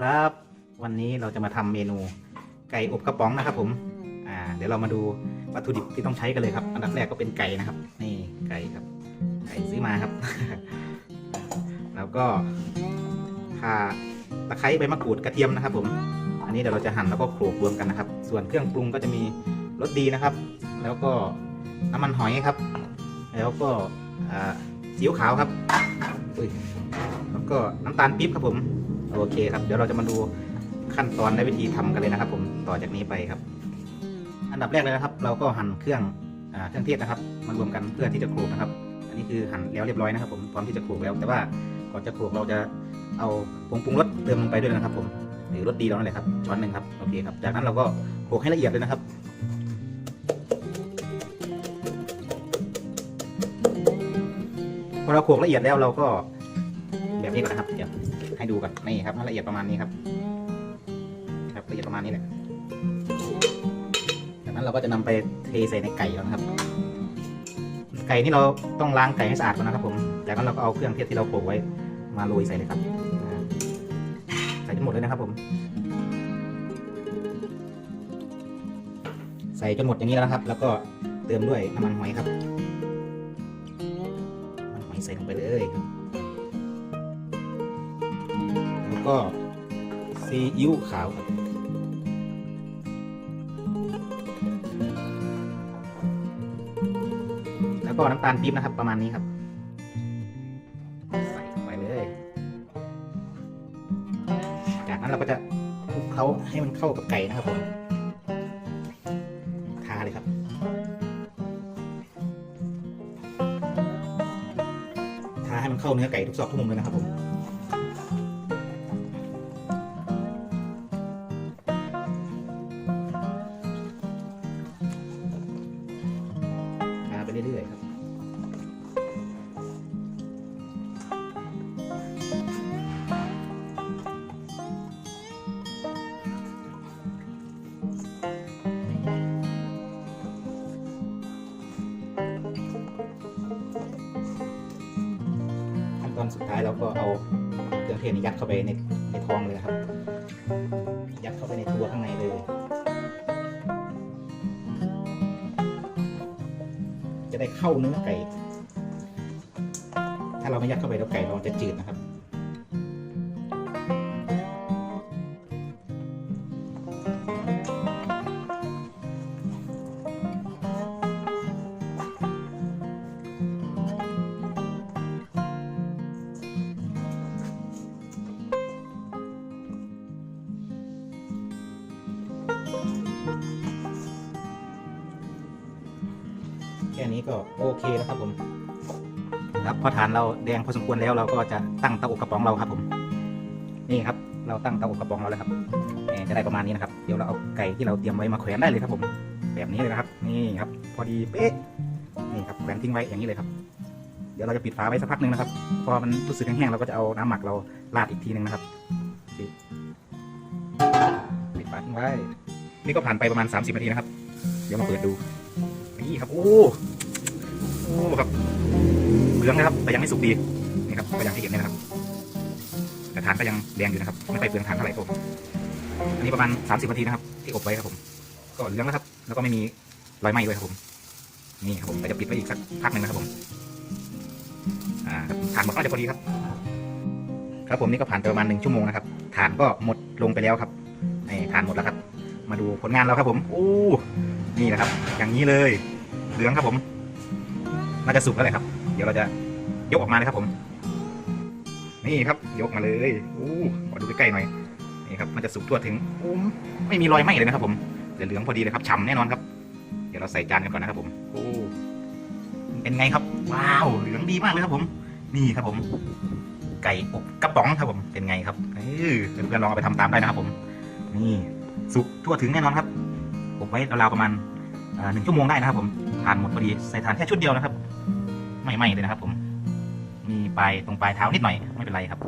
ครับ วันนี้เราจะมาทำเมนูไก่อบกระป๋องนะครับ ผม อ่า เดี๋ยวเรามาดูวัตถุดิบที่ต้องใช้กันเลยครับ อันดับแรกก็เป็นไก่นะครับ นี่ไก่ครับ ไก่ซื้อมาครับ แล้วก็ข่าตะไคร้ใบมะกรูดกระเทียมนะครับ ผม อันนี้เดี๋ยวเราจะหั่นแล้วก็โขลกรวมกันนะครับ ส่วนเครื่องปรุงก็จะมีรสดีนะครับ แล้วก็น้ำมันหอยครับ แล้วก็ซีอิ๊วขาวครับ แล้วก็น้ำตาลปี๊บครับผม โอเคครับ เดี๋ยวเราจะมาดูขั้นตอนและวิธีทำกันเลยนะครับ ผมต่อจากนี้ไปครับ อันดับแรกเลยนะครับ เราก็หั่นเครื่องอเครื่องเทศนะครับ มารวมกันเพื่อที่จะโขลกนะครับ อันนี้คือหั่นแล้วเรียบร้อยนะครับ ผมพร้อมที่จะโขลกแล้ว แต่ว่าก่อนจะโขลกเราจะเอาผงปรุงรสเติมลงไปด้วยนะครับ ผมหรือรสดีเรานั่นแหละครับช้อนหนึ่งครับโอเคครับ จากนั้นเราก็โขลกให้ละเอียดเลยนะครับพอเราโขลกละเอียดแล้วเราก็ นี้ก่อนนะครับ เดี๋ยวให้ดูกันนี่ครับให้ละเอียดประมาณนี้ครับ ครับละเอียดประมาณนี้แหละจากนั้นเราก็จะนำไปเทใส่ในไก่แล้วนะครับ ไก่นี่เราต้องล้างไก่ให้สะอาดก่อนนะครับ ผมจากนั้นเราก็เอาเครื่องเทศที่เราโขลกไว้มาโรยใส่เลยครับ ใส่จนหมดเลยนะครับผม ใส่จนหมดอย่างนี้แล้วนะครับ แล้วก็เติมด้วยน้ำมันหอยครับน้ำมันหอยใส่ลงไปเลยครับ ก็ซีอิ๊วขาวครับแล้วก็น้ำตาลปี๊บนะครับ ประมาณนี้ครับ ใส่ไปเลย จากนั้นเราก็จะคลุกเคล้าให้มันเข้ากับไก่นะครับผมทาเลยครับทาให้มันเข้าเนื้อไก่ทุกซอกทุกมุมเลยนะครับผม ขั้นตอนสุดท้ายเราก็เอาเครื่องเทศนี้ยัดเข้าไปในในท้องเลยครับ ยัดเข้าไปในตัวข้างในเลย จะได้เข้าเนื้อไก่ ถ้าเราไม่ยัดเข้าไปแล้วไก่เราจะจืดนะครับ แค่นี้ก็โอเคแล้วครับผมครับพอฐานเราแดงพอสมควรแล้วเราก็จะตั้งเตาอบกระป๋องเราครับผมนี่ครับ เราตั้งเตาอบกระป๋องเราแล้วครับจะได้ประมาณนี้นะครับเดี๋ยวเราเอาไก่ที่เราเตรียมไว้มาแขวนได้เลยครับผม แบบนี้เลยนะครับ นี่ครับ พอดีเป๊ะนี่ครับแขวนทิ้งไว้อย่างนี้เลยครับ เดี๋ยวเราจะปิดฝาไว้สักพักหนึ่งนะครับ พอมันรู้สึกแห้งๆเราก็จะเอาน้ำหมักเราราดอีกทีหนึ่งนะครับปิดปิดฝาทิ้งไว้ นี่ก็ผ่านไปประมาณ 30นาทีนะครับ เดี๋ยวมาเปิดดู นี่ครับ โอ้โอ้ครับเหลืองนะครับ แต่ยังไม่สุกดีนี่ครับก็อย่างที่เห็นเลยนะครับ แต่ฐานก็ยังแดงอยู่นะครับ ไม่ค่อยเปลืองฐานเท่าไหร่ครับอันนี้ประมาณ30นาทีนะครับ ที่อบไว้ครับผม ก็เหลืองแล้วครับ แล้วก็ไม่มีรอยไหม้ด้วยครับผม นี่ครับผมก็จะปิดไว้อีกสักพักหนึ่งนะครับผม อ่าฐานหมดก็จะพอดีครับ ครับผมนี่ก็ผ่านไปประมาณหนึ่งชั่วโมงนะครับฐานก็หมดลงไปแล้วครับนี่ฐานหมดแล้วครับ มาดูผลงานเราครับผม โอ้ นี่นะครับ อย่างนี้เลย เหลืองครับผม น่าจะสุกแล้วแหละครับ เดี๋ยวเราจะยกออกมาเลยครับผม นี่ครับ ยกมาเลยโอ้ขอดูใกล้ๆหน่อย นี่ครับ มันจะสุกทั่วถึงโอ้ไม่มีรอยไหม้เลยนะครับ ผมเหลืองพอดีเลยครับฉ่ำแน่นอนครับ เดี๋ยวเราใส่จานกันก่อนนะครับผม โอ้เป็นไงครับ ว้าว เหลืองดีมากเลยครับผม นี่ครับผม ไก่อบกระป๋องครับผม เป็นไงครับ เออเพื่อนๆลองเอาไปทำตามได้นะครับผม นี่สุกทั่วถึงแน่นอนครับอบไว้ราวๆประมาณหนึ่งชั่วโมงได้นะครับผม ทานหมดพอดีใส่ทานแค่ชุดเดียวนะครับ ไม่ไหม้เลยนะครับ ผม มีปลายตรงปลายเท้านิดหน่อยไม่เป็นไรครับ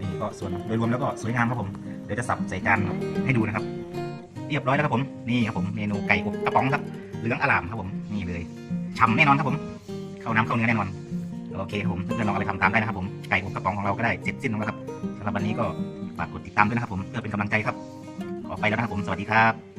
นี่ก็ส่วนโดยรวมแล้วก็สวยงามครับผมเดี๋ยวจะสับใส่จานให้ดูนะครับ เรียบร้อยแล้วครับผมนี่ครับผมเมนูไก่อบกระป๋องครับเหลืองอลามครับผมนี่เลยฉ่ำแน่นอนครับผม เข้าน้ำเข้าเนื้อแน่นอนโอเคผมเพื่อนๆลองอาไปทำตามได้นะครับผมไก่อบกระป๋องของเราก็ได้เสร็จสิ้นแล้วครับสำหรับวันนี้ก็ฝากกดติดตามด้วยนะครับผมเพื่อเป็นกำลังใจครับออไปแล้วนะครับผมสวัสดีครับ